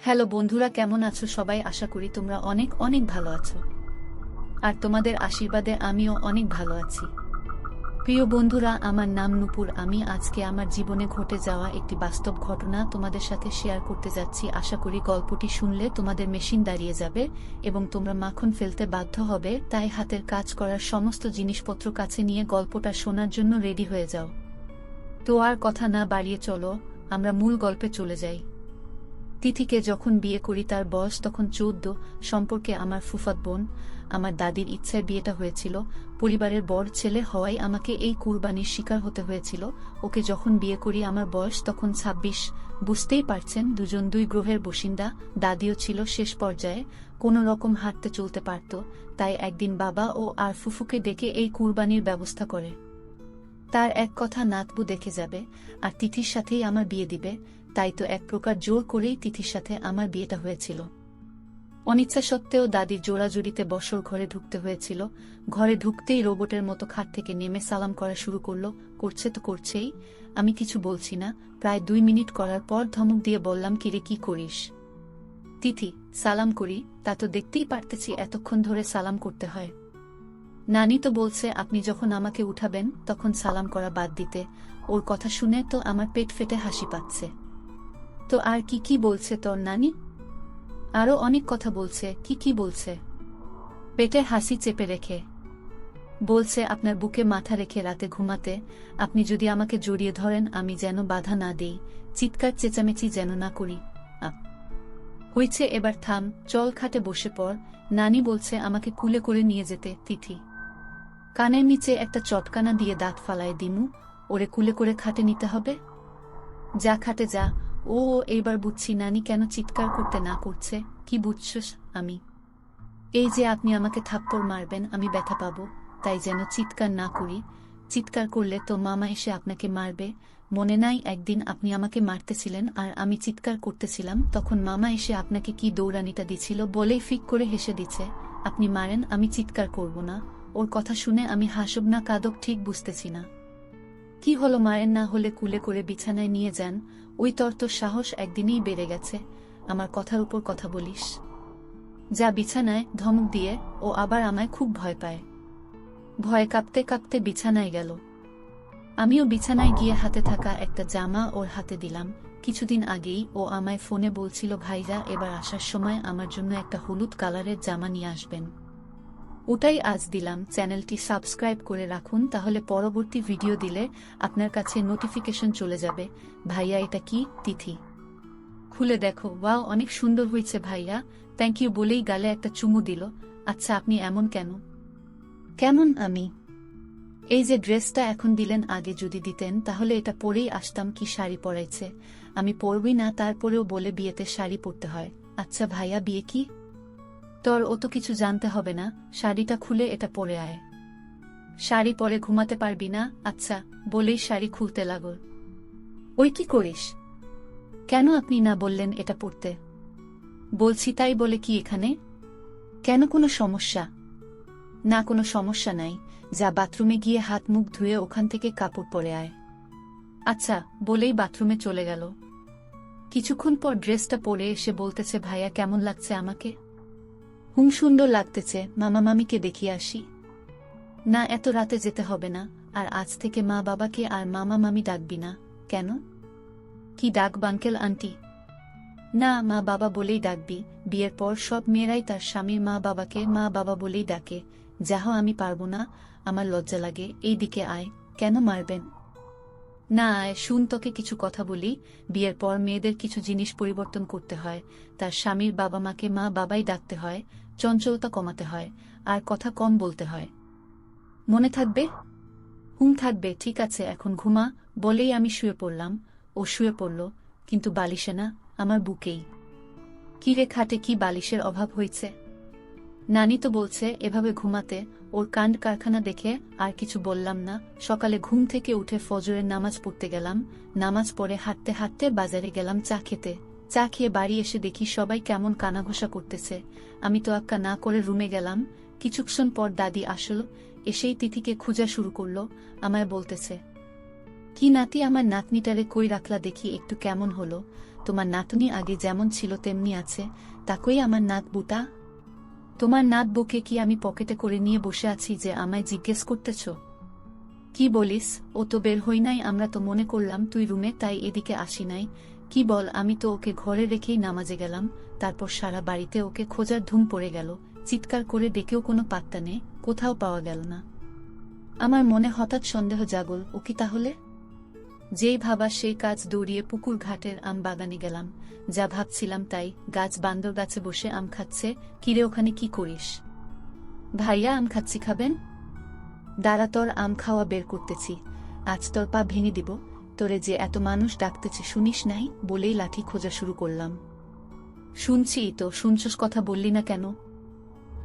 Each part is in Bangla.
হ্যালো বন্ধুরা, কেমন আছো সবাই? আশা করি তোমরা অনেক অনেক ভালো আছো। আর তোমাদের আশীর্বাদে আমিও অনেক ভালো আছি। প্রিয় বন্ধুরা, আমার নাম নুপুর। আমি আজকে আমার জীবনে ঘটে যাওয়া একটি বাস্তব ঘটনা তোমাদের সাথে শেয়ার করতে যাচ্ছি। আশা করি গল্পটি শুনলে তোমাদের মেশিন দাঁড়িয়ে যাবে এবং তোমরা মাখন ফেলতে বাধ্য হবে। তাই হাতের কাজ করার সমস্ত জিনিসপত্র কাছে নিয়ে গল্পটা শোনার জন্য রেডি হয়ে যাও। তো আর কথা না বাড়িয়ে চলো, আমরা মূল গল্পে চলে যাই। তিথিকে যখন বিয়ে করি তার বয়স তখন চৌদ্দ, সম্পর্কে আমার ফুফাত বোন, আমার দাদির ইচ্ছায় বিয়েটা হয়েছিল, পরিবারের বড় ছেলে হওয়ায় আমাকে এই কুরবানির শিকার হতে হয়েছিল, ওকে যখন বিয়ে করি আমার বয়স তখন ছাব্বিশ, বুঝতেই পারছেন দুজন দুই গ্রহের বসিন্দা, দাদিও ছিল শেষ পর্যায়ে, কোনো রকম হাঁটতে চলতে পারত, তাই একদিন বাবা ও আর ফুফুকে ডেকে এই কুরবানির ব্যবস্থা করে। তার এক কথা নাতবু দেখে যাবে, আর তিথির সাথেই আমার বিয়ে দিবে তাই তো এক প্রকার জোর করেই তিথির সাথে আমার বিয়েটা হয়েছিল। অনিচ্ছা সত্ত্বেও দাদির জোড়াজুড়িতে বসর ঘরে ঢুকতে হয়েছিল। ঘরে ঢুকতেই রোবটের মতো খাট থেকে নেমে সালাম করা শুরু করল, করছে তো করছেই। আমি কিছু বলছি না। প্রায় দুই মিনিট করার পর ধমক দিয়ে বললাম কিরে কি করিস? তিথি, সালাম করি। তা তো দেখতেই পারতেছি এতক্ষণ ধরে সালাম করতে হয়। নানি তো বলছে, আপনি যখন আমাকে উঠাবেন, তখন সালাম করা বাদ দিতে। ওর কথা শুনে তো আমার পেট ফেটে হাসি পাচ্ছে। তো আর কি কি বলছে তোর নানি? আরও অনেক কথা বলছে, কি কি বলছে? পেটে হাসি চেপে রেখে। বলছে, আপনার বুকে মাথা রেখে রাতে ঘুমাতে, আপনি যদি আমাকে জড়িয়ে ধরেন, আমি যেন বাধা না দেই। চিৎকার চেঁচামেচি যেন না করি। হয়েছে, এবার থাম, চল খাটে বসে পড়। নানি বলছে, আমাকে কুলে করে নিয়ে যেতে, তিথি। কানের নিচে একটা চটকানা দিয়ে দাঁত ফালায় দিমু। ওরে কুলে করে খাটে নিতে হবে? যা খাটে যা ও, এইবার বুঝছি নানি কেন চিৎকার করতে না করছে। কি বুঝছস আমি? এই যে আপনি আমাকে থাপ্পড় মারবেন, আমি ব্যথা পাবো। তাই যেন চিৎকার না করি। চিৎকার করলে তো মামা এসে আপনাকে মারবে। মনে নাই একদিন আপনি আমাকে মারতেছিলেন আর আমি চিৎকার করতেছিলাম, তখন মামা এসে আপনাকে কি দৌড়ানিটা দিছিল বলেই ফিক করে হেসে দিছে। আপনি মারেন, আমি চিৎকার করব না। ওর কথা শুনে আমি হাসব না কাদক ঠিক বুঝতেছি না। কি হলো মায়ের না হলে কুলে করে বিছানায় নিয়ে যান? ওই তর তোর সাহস একদিনেই বেড়ে গেছে। আমার কথার উপর কথা বলিস। যা বিছানায় ধমক দিয়ে ও আবার আমায় খুব ভয় পায়। ভয়ে কাঁপতে কাঁপতে বিছানায় গেল। আমিও বিছানায় গিয়ে হাতে থাকা একটা জামা ওর হাতে দিলাম। কিছুদিন আগেই ও আমায় ফোনে বলছিল, ভাইরা, এবার আসার সময় আমার জন্য একটা হলুদ কালারের জামা নিয়ে আসবেন। ওটাই আজ দিলাম। চ্যানেলটি সাবস্ক্রাইব করে রাখুন, তাহলে পরবর্তী ভিডিও দিলে আপনার কাছে নোটিফিকেশন চলে যাবে। ভাইয়া, এটা কি তিথি? খুলে দেখো। ওয়াও, অনেক সুন্দর হয়েছে ভাইয়া। থ্যাংক ইউ বলেই গালে একটা চুমু দিল। আচ্ছা আপনি এমন কেন? কেমন আমি? এই যে ড্রেসটা এখন দিলেন আগে যদি দিতেন, তাহলে এটা পরেই আসতাম কি শাড়ি পরাইছে। আমি পরবই না, তারপরেও বলে বিয়েতে শাড়ি পরতে হয়। আচ্ছা ভাইয়া, বিয়ে কি? তোর অত কিছু জানতে হবে না, শাড়িটা খুলে এটা পরে আয়। শাড়ি পরে ঘুমাতে পারবি না আচ্ছা বলেই শাড়ি খুলতে লাগল। ওই কি করিস? কেন আপনি না বললেন এটা পড়তে বলছি তাই বলে কি এখানে? কেন কোনো সমস্যা? না, কোনো সমস্যা নাই, যা বাথরুমে গিয়ে হাত মুখ ধুয়ে ওখান থেকে কাপড় পরে আয়। আচ্ছা বলেই বাথরুমে চলে গেল। কিছুক্ষণ পর ড্রেসটা পরে এসে বলতেছে, ভাইয়া, কেমন লাগছে আমাকে? হুম সুন্দর লাগতেছে, মামা মামিকে দেখিয়ে আসি। না, এত রাতে যেতে হবে না, আর আজ থেকে মা বাবাকে আর মামা মামি ডাকবি না, কেন? কি ডাক বাঙ্কেল আন্টি? না, মা বাবা বলেই ডাকবি, বিয়ের পর সব মেয়েরাই তার স্বামীর মা বাবাকে মা বাবা বলেই ডাকে, যাহ আমি পারব না, আমার লজ্জা লাগে এই দিকে আয়, কেন মারবেন? না, শুন তোকে কিছু কথা বলি। বিয়ের পর মেয়েদের কিছু জিনিস পরিবর্তন করতে হয়। তার স্বামীর বাবা মাকে মা বাবাই ডাকতে হয়, চঞ্চলতা কমাতে হয়, আর কথা কম বলতে হয়। মনে থাকবে? হুম, থাকবে, ঠিক আছে, এখন ঘুমা, বলেই আমি শুয়ে পড়লাম। ও শুয়ে পড়ল, কিন্তু বালিশে না, আমার বুকেই। কি রে খাটে, কি বালিশের অভাব হয়েছে? নানি তো বলছে, এভাবে ঘুমাতে। ওর কাণ্ড কারখানা দেখে আর কিছু বললাম না। সকালে ঘুম থেকে উঠে ফজরের নামাজ পড়তে গেলাম। নামাজ পড়ে হাঁটতে হাঁটতে বাজারে গেলাম চা খেতে। চা খেয়ে বাড়ি এসে দেখি সবাই কেমন কানাঘোষা করতেছে। আমি তো আক্কা না করে রুমে গেলাম। কিছুক্ষণ পর দাদি আসল, এসেই তিথিকে খোঁজা শুরু করল। আমায় বলতেছে, কি নাতি আমার নাতনিটারে কই রাখলা দেখি একটু কেমন হলো? তোমার নাতনি আগে যেমন ছিল তেমনি আছে। তাকেই আমার নাত বুটা তোমার নাত বুকে কি আমি পকেটে করে নিয়ে বসে আছি যে আমায় জিজ্ঞেস করতেছ? কি বলিস? ও তো বের হই নাই, আমরা তো মনে করলাম তুই রুমে, তাই এদিকে আসি নাই। কি বল, আমি তো ওকে ঘরে রেখেই নামাজে গেলাম, তারপর সারা বাড়িতে ওকে খোঁজার ধুম পড়ে গেল, চিৎকার করে ডেকেও কোনো পাত্তা নেই, কোথাও পাওয়া গেল না। আমার মনে হঠাৎ সন্দেহ জাগল, ও কি তাহলে? যেই ভাবা সেই কাজ দৌড়িয়ে পুকুর ঘাটের আম বাগানে গেলাম। যা ভাবছিলাম তাই গাছ বান্দর গাছে বসে আম খাচ্ছে, কিরে ওখানে কি করিস? ভাইয়া, আম খাচ্ছি, খাবেন? দাঁড়া, তোর আম খাওয়া বের করতেছি। আজ তোর পা ভেঙে দিব। তোরে যে এত মানুষ ডাকতেছে, শুনিস নাই? বলেই লাঠি খোঁজা শুরু করলাম। শুনছি তো, শুনছস কথা বললি না কেন?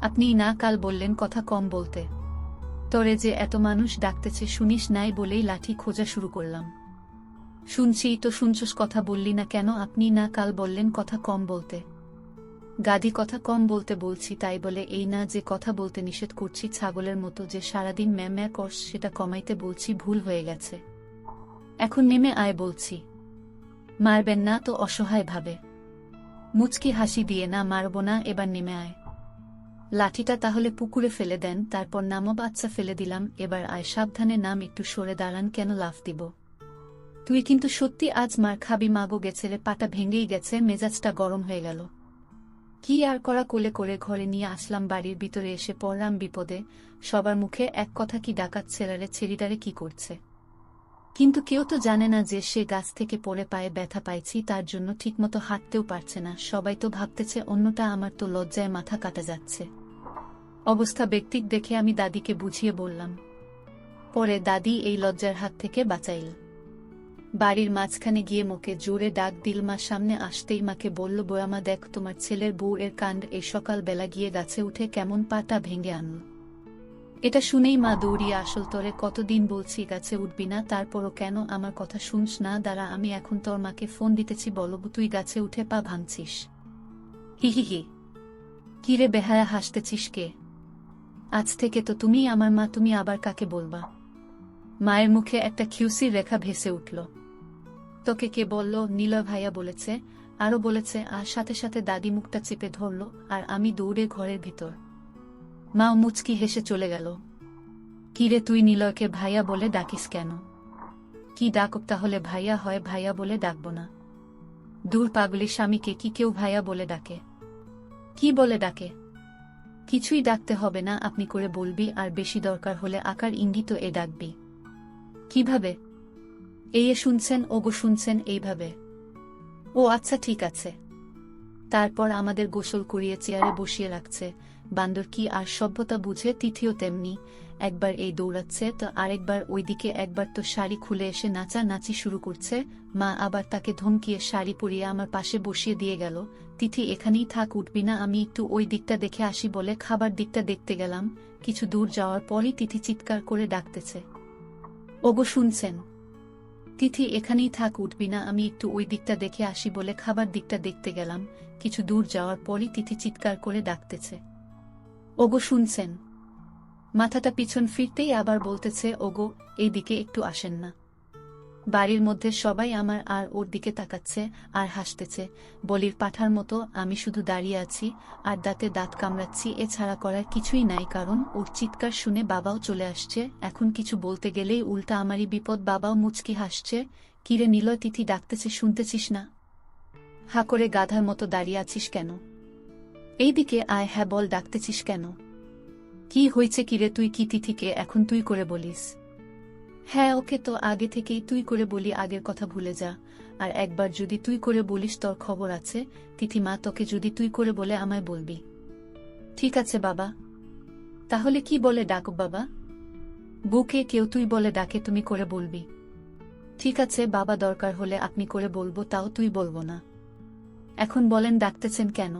আপনি না কাল বললেন কথা কম বলতে। তোরে যে এত মানুষ ডাকতেছে, শুনিস নাই? বলেই লাঠি খোঁজা শুরু করলাম। শুনছি তো শুনছস কথা বললি না কেন? আপনি না কাল বললেন কথা কম বলতে। গাদি কথা কম বলতে বলছি, তাই বলে এই না যে কথা বলতে নিষেধ করছি ছাগলের মতো যে সারাদিন ম্যা ম্যা করস, সেটা কমাইতে বলছি ভুল হয়ে গেছে। এখন নেমে আয় বলছি। মারবেন না তো অসহায় ভাবে। মুচকি হাসি দিয়ে না মারব না, এবার নেমে আয়। লাঠিটা তাহলে পুকুরে ফেলে দেন, তারপর নামও বাচ্চা ফেলে দিলাম, এবার আয়, সাবধানে নাম একটু সরে দাঁড়ান, কেন লাফ দিব? তুই কিন্তু সত্যি আজ মার খাবি মাগো গেছে রে পাটা ভেঙেই গেছে, মেজাজটা গরম হয়ে গেল। কি আর করা কোলে করে ঘরে নিয়ে আসলাম, বাড়ির ভিতরে এসে পড়লাম বিপদে। সবার মুখে এক কথা কি ডাকাত ছেলেরে ছেড়িটারে কি করছে? কিন্তু কেউ তো জানে না যে সে গাছ থেকে পড়ে পায়ে ব্যথা পাইছি, তার জন্য ঠিকমতো হাঁটতেও পারছে না। সবাই তো ভাবতেছে অন্যটা আমার তো লজ্জায় মাথা কাটা যাচ্ছে। অবস্থা ব্যক্তিক দেখে আমি দাদিকে বুঝিয়ে বললাম, পরে দাদি এই লজ্জার হাত থেকে বাঁচাইল। বাড়ির মাঝখানে গিয়ে মোকে জোরে ডাক দিল, মা, সামনে আসতেই মাকে বলল, বয়ামা, দেখ, তোমার ছেলের বউ এর কাণ্ড এই সকাল বেলা গিয়ে গাছে উঠে কেমন পাটা ভেঙে আনল। এটা শুনেই মা দৌড়িয়ে, আসল তরে কতদিন বলছি গাছে উঠবি না, তারপরও কেন আমার কথা শুনস না, দাঁড়া, আমি এখন তোর মাকে ফোন দিতেছি বলব তুই গাছে উঠে পা ভাঙছিস। হি হি হি। কিরে বেহায়া, হাসতেছিস কে? আজ থেকে তো তুমি আমার মা, তুমি আবার কাকে বলবা? মায়ের মুখে একটা খিউসির রেখা ভেসে উঠল। তোকে কে বলল? নীলয় ভাইয়া বলেছে। আরও বলেছে, আর সাথে সাথে দাদি মুখটা চেপে ধরল, আর আমি দৌড়ে ঘরের ভিতর। মা মুচকি হেসে চলে গেল। কিরে তুই নীলয়কে ভাইয়া বলে ডাকিস কেন? কি ডাকক তাহলে ভাইয়া হয়, ভাইয়া বলে ডাকব না। দূর পাগলি স্বামীকে কি কেউ ভাইয়া বলে ডাকে? কি বলে ডাকে? কিছুই ডাকতে হবে না, আপনি করে বলবি, আর বেশি দরকার হলে আকার ইঙ্গিত এ ডাকবি। কীভাবে? এই এ শুনছেন, ওগো শুনছেন এইভাবে। ও আচ্ছা ঠিক আছে। তারপর আমাদের গোসল করিয়ে চেয়ারে বসিয়ে রাখছে। বান্দর কি আর সভ্যতা বুঝে তিথিও তেমনি। একবার এই দৌড়াচ্ছে, তো আরেকবার ওইদিকে একবার তো শাড়ি খুলে এসে নাচা নাচি শুরু করছে। মা আবার তাকে ধমকিয়ে শাড়ি পরিয়ে আমার পাশে বসিয়ে দিয়ে গেল। তিথি, এখানেই থাক, উঠবি না, আমি একটু ওই দিকটা দেখে আসি বলে খাবার দিকটা দেখতে গেলাম। কিছু দূর যাওয়ার পরই তিথি চিৎকার করে ডাকতেছে। ওগো শুনছেন তিথি এখানেই থাক, উঠবি না। আমি একটু ওই দিকটা দেখে আসি বলে খাবার দিকটা দেখতে গেলাম। কিছু দূর যাওয়ার পরই তিথি চিৎকার করে ডাকতেছে। ওগো, শুনছেন? মাথাটা পিছন ফিরতেই আবার বলতেছে, ওগো এই দিকে একটু আসেন না। বাড়ির মধ্যে সবাই আমার আর ওর দিকে তাকাচ্ছে আর হাসতেছে। বলির পাঠার মতো আমি শুধু দাঁড়িয়ে আছি আর দাঁতে দাঁত কামড়াচ্ছি, এছাড়া করার কিছুই নাই কারণ ওর চিৎকার শুনে বাবাও চলে আসছে। এখন কিছু বলতে গেলেই উল্টা আমারই বিপদ, বাবাও মুচকি হাসছে। কিরে নিলয়, তিথি ডাকতেছে, শুনতেছিস না? হা করে গাধার মতো দাঁড়িয়ে আছিস কেন? এইদিকে আয় হ্যাঁ বল, ডাকতেছিস কেন? কি হয়েছে কিরে তুই, কি তিথিকে এখন তুই করে বলিস? হ্যাঁ ওকে তো আগে থেকেই তুই করে বলি, আগের কথা ভুলে যা। আর একবার যদি তুই করে বলিস তোর খবর আছে। তিথিমা, তোকে যদি তুই করে বলে আমায় বলবি। ঠিক আছে বাবা। তাহলে কি বলে ডাক বাবা? বুকে কেউ তুই বলে ডাকে, তুমি করে বলবি। ঠিক আছে বাবা, দরকার হলে আপনি করে বলব, তাও তুই বলব না। এখন বলেন ডাকতেছেন কেন?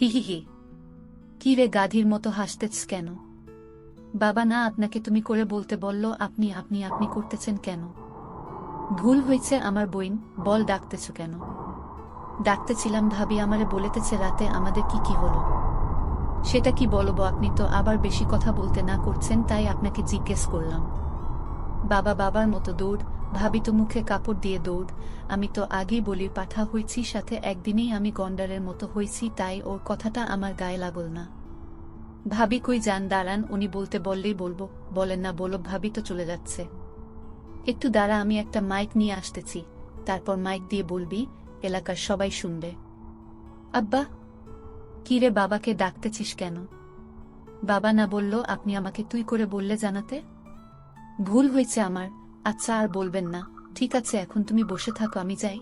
হি হি হি। কি রে, গাধির মতো হাসতেছ কেন? বাবা না আপনাকে তুমি করে বলতে বলল, আপনি আপনি আপনি করতেছেন কেন? ভুল হয়েছে আমার বইন বল ডাকতেছ কেন? ডাকতেছিলাম ভাবি আমারে বলেতেছে রাতে আমাদের কি কি হলো? সেটা কি বলব আপনি তো আবার বেশি কথা বলতে না করছেন, তাই আপনাকে জিজ্ঞেস করলাম। বাবা বাবার মতো দৌড়, ভাবি তো মুখে কাপড় দিয়ে দৌড়, আমি তো আগেই বলির পাঠা হয়েছি, সাথে একদিনেই আমি গন্ডারের মতো হয়েছি, তাই ওর কথাটা আমার গায়ে লাগল না। ভাবি কই যান, দাঁড়ান, উনি বলতে বললেই বলব। বলেন না, বলো, ভাবি তো চলে যাচ্ছে। একটু দাঁড়া, আমি একটা মাইক নিয়ে আসতেছি। তারপর মাইক দিয়ে বলবি, এলাকার সবাই শুনবে। আব্বা কিরে বাবাকে ডাকতেছিস কেন? বাবা না বলল, আপনি আমাকে তুই করে বললে জানাতে? ভুল হয়েছে আমার আচ্ছা আর বলবেন না। ঠিক আছে, এখন তুমি বসে থাকো, আমি যাই।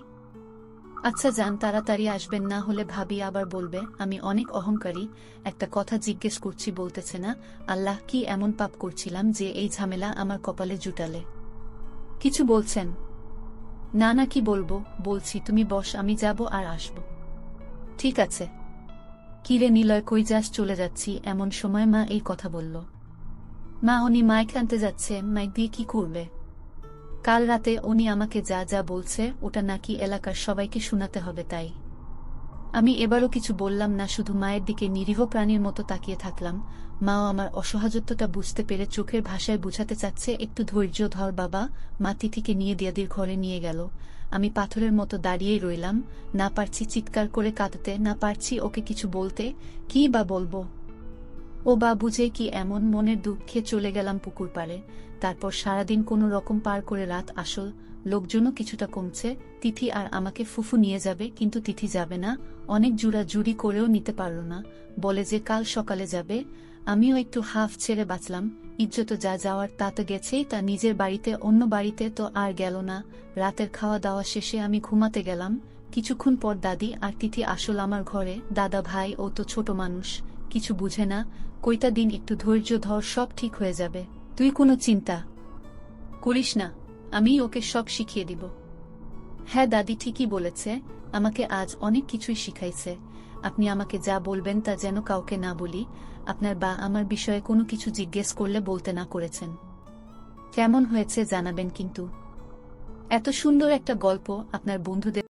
আচ্ছা যান, তাড়াতাড়ি আসবেন, না হলে ভাবি আবার বলবে, আমি অনেক অহংকারী, একটা কথা জিজ্ঞেস করছি বলতেছে না, আল্লাহ কি এমন পাপ করছিলাম যে এই ঝামেলা আমার কপালে জুটালে। কিছু বলছেন? না না, কি বলব? বলছি, তুমি বস, আমি যাব আর আসব। ঠিক আছে। কিরে নিলয়, কই যাস? চলে যাচ্ছি, এমন সময় মা এই কথা বলল। মা, উনি মাইক আনতে যাচ্ছে, মাইক দিয়ে কি করবে? কাল রাতে উনি আমাকে যা যা বলছে, ওটা নাকি এলাকার সবাইকে শোনাতে হবে তাই। আমি এবারও কিছু বললাম না, শুধু মায়ের দিকে নিরীহ প্রাণীর মতো তাকিয়ে থাকলাম। মাও আমার অসহায়ত্বটা বুঝতে পেরে চোখের ভাষায় বুঝাতে চাচ্ছে, একটু ধৈর্য ধর বাবা, মা তিথিকে নিয়ে দিয়াদির ঘরে নিয়ে গেল। আমি পাথরের মতো দাঁড়িয়েই রইলাম। না পারছি চিৎকার করে কাঁদতে, না পারছি ওকে কিছু বলতে। কি বা বলব? ও বা বুঝে কি এমন মনের দুঃখে চলে গেলাম পুকুর পাড়ে। তারপর সারাদিন কোনো রকম পার করে রাত আসল, লোকজনও কিছুটা কমছে, তিথি আর আমাকে ফুফু নিয়ে যাবে, কিন্তু তিথি যাবে না, অনেক জুড়া জুড়ি করেও নিতে পারল না, বলে যে কাল সকালে যাবে, আমিও একটু হাফ ছেড়ে বাঁচলাম, ইজ্জত যা যাওয়ার তা তো গেছেই, তা নিজের বাড়িতে, অন্য বাড়িতে তো আর গেল না, রাতের খাওয়া দাওয়া শেষে আমি ঘুমাতে গেলাম, কিছুক্ষণ পর দাদি আর তিথি আসল আমার ঘরে, দাদা ভাই ও তো ছোট মানুষ কিছু বুঝে না কইটা দিন একটু ধৈর্য ধর, সব ঠিক হয়ে যাবে। তুই কোনো চিন্তা করিস না, আমি ওকে সব শিখিয়ে দিব। হ্যাঁ দাদি ঠিকই বলেছে, আমাকে আজ অনেক কিছুই শিখাইছে। আপনি আমাকে যা বলবেন তা যেন কাউকে না বলি, আপনার বা আমার বিষয়ে কোনো কিছু জিজ্ঞেস করলে বলতে না করেছেন। কেমন হয়েছে জানাবেন কিন্তু। এত সুন্দর একটা গল্প আপনার বন্ধুদের